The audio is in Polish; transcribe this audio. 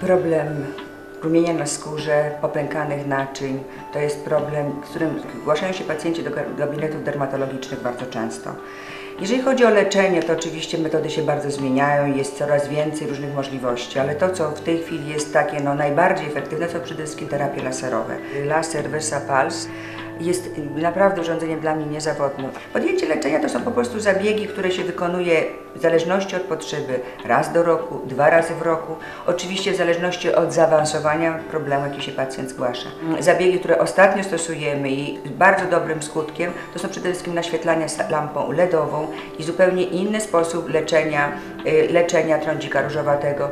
Problem rumienia na skórze, popękanych naczyń to jest problem, z którym zgłaszają się pacjenci do ga- gabinetów dermatologicznych bardzo często. Jeżeli chodzi o leczenie, to oczywiście metody się bardzo zmieniają, jest coraz więcej różnych możliwości, ale to, co w tej chwili jest takie no, najbardziej efektywne, to przede wszystkim terapie laserowe. Laser VersaPulse jest naprawdę urządzeniem dla mnie niezawodnym. Podjęcie leczenia to są po prostu zabiegi, które się wykonuje w zależności od potrzeby raz do roku, dwa razy w roku, oczywiście w zależności od zaawansowania problemu, jaki się pacjent zgłasza. Zabiegi, które ostatnio stosujemy i z bardzo dobrym skutkiem, to są przede wszystkim naświetlania lampą LEDową i zupełnie inny sposób leczenia, y, leczenia trądzika różowatego.